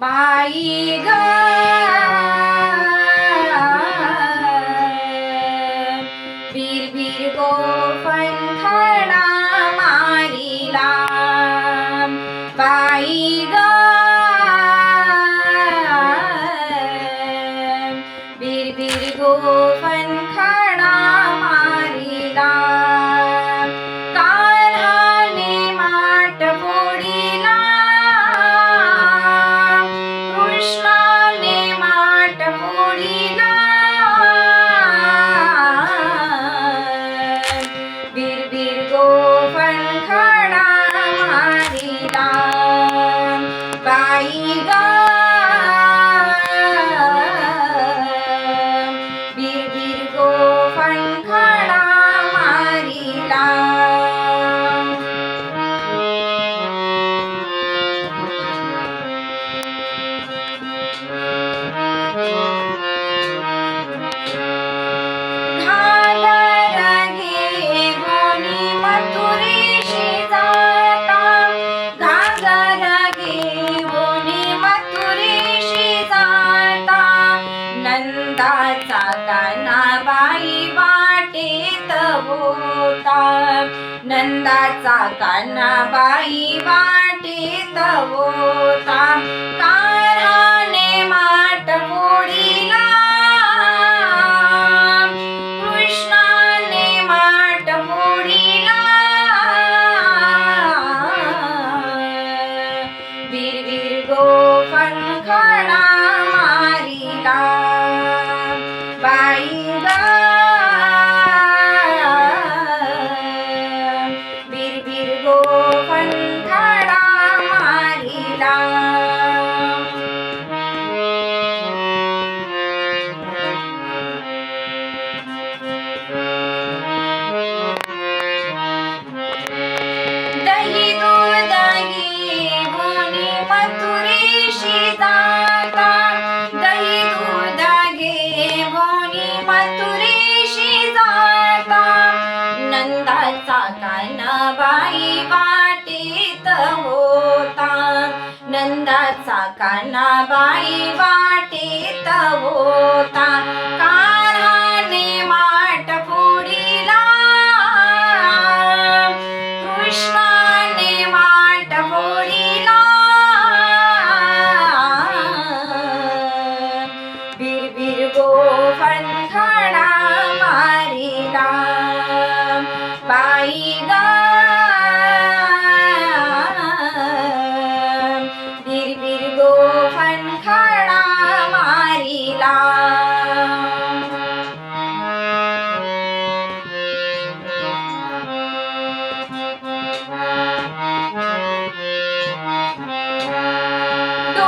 बाई बीर बीर गोफन खडा मारिला. बाई बीर बीर गोफन होता नंदाचा कान्हाबाई वाटेत होता. का काना कानाबाई वाटीत होता कानाने माट फोडीला कृष्णाने माट फोडीला बिरबिर गोफणखडा मारिला. बाई गा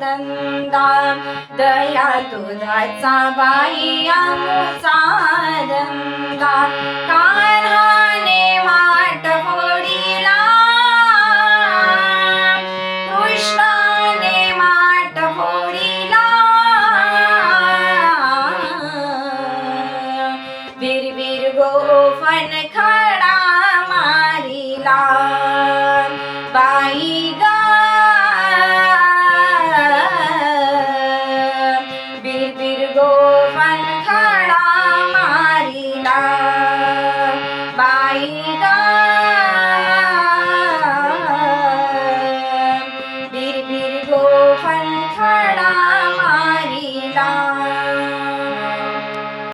धंदा दया तुझाचा बाई आमचा धंदा. कान्हाने माट फोडीला. कृष्णाने माट फोडीला. बिरबिर गोफन खडा मारिला.